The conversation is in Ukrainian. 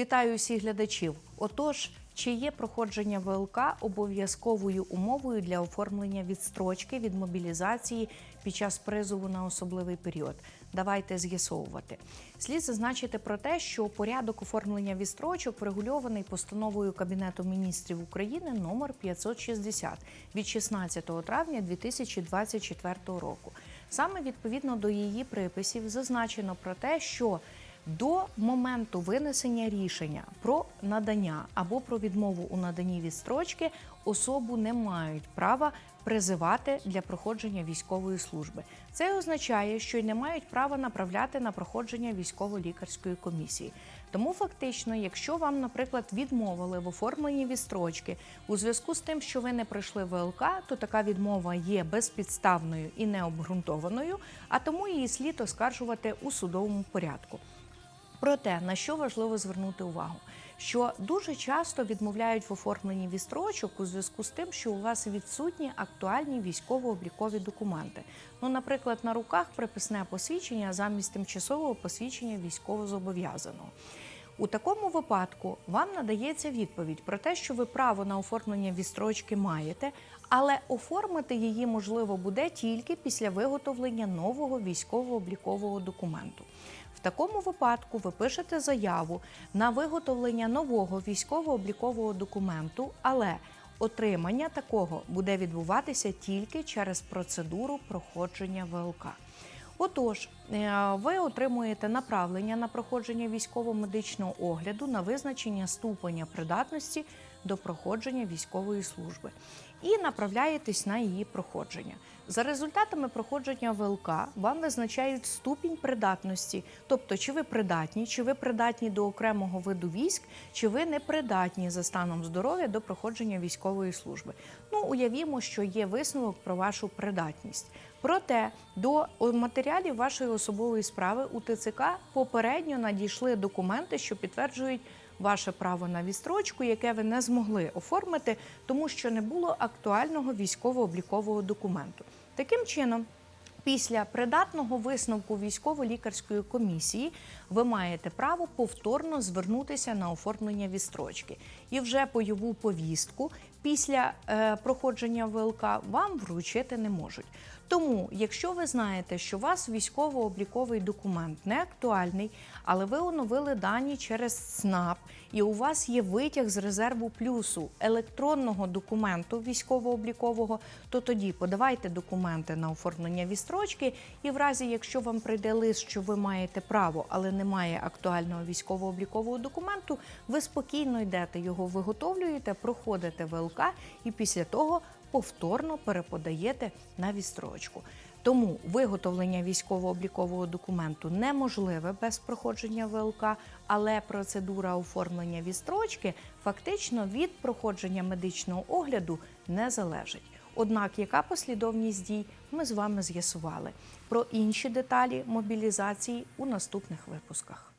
Вітаю усіх глядачів. Отож, чи є проходження ВЛК обов'язковою умовою для оформлення відстрочки від мобілізації під час призову на особливий період? Давайте з'ясовувати. Слід зазначити про те, що порядок оформлення відстрочок врегульований постановою Кабінету міністрів України номер 560 від 16 травня 2024 року. Саме відповідно до її приписів зазначено про те, що до моменту винесення рішення про надання або про відмову у наданні відстрочки особу не мають права призивати для проходження військової служби. Це означає, що й не мають права направляти на проходження військово-лікарської комісії. Тому фактично, якщо вам, наприклад, відмовили в оформленні відстрочки у зв'язку з тим, що ви не пройшли ВЛК, то така відмова є безпідставною і необґрунтованою, а тому її слід оскаржувати у судовому порядку. Проте на що важливо звернути увагу, що дуже часто відмовляють в оформленні відстрочок у зв'язку з тим, що у вас відсутні актуальні військово-облікові документи. Ну, наприклад, на руках приписне посвідчення замість тимчасового посвідчення військовозобов'язаного. У такому випадку вам надається відповідь про те, що ви право на оформлення відстрочки маєте, але оформити її можливо буде тільки після виготовлення нового військово-облікового документу. В такому випадку ви пишете заяву на виготовлення нового військово-облікового документу, але отримання такого буде відбуватися тільки через процедуру проходження ВЛК. Отож, е, ви отримуєте направлення на проходження військово-медичного огляду на визначення ступеня придатності до проходження військової служби і направляєтесь на її проходження. За результатами проходження ВЛК вам визначають ступінь придатності, тобто чи ви придатні, чи ви придатні до окремого виду військ, чи ви не придатні за станом здоров'я до проходження військової служби. Ну, уявімо, що є висновок про вашу придатність. Проте до матеріалів вашої особової справи у ТЦК попередньо надійшли документи, що підтверджують ваше право на відстрочку, яке ви не змогли оформити, тому що не було актуального військово-облікового документу. Таким чином. Після придатного висновку військово-лікарської комісії ви маєте право повторно звернутися на оформлення відстрочки. І вже бойову повістку після е, проходження ВЛК вам вручити не можуть. Тому, якщо ви знаєте, що у вас військово-обліковий документ не актуальний, але ви оновили дані через СНАП, і у вас є витяг з резерву плюсу електронного документу військово-облікового, то тоді подавайте документи на оформлення відстрочки, і в разі, якщо вам прийде лист, що ви маєте право, але немає актуального військово-облікового документу, ви спокійно йдете його виготовлюєте, проходите ВЛК і після того повторно переподаєте на відстрочку. Тому виготовлення військово-облікового документу неможливе без проходження ВЛК, але процедура оформлення відстрочки фактично від проходження медичного огляду не залежить. Однак, яка послідовність дій ми з вами з'ясували про інші деталі мобілізації у наступних випусках.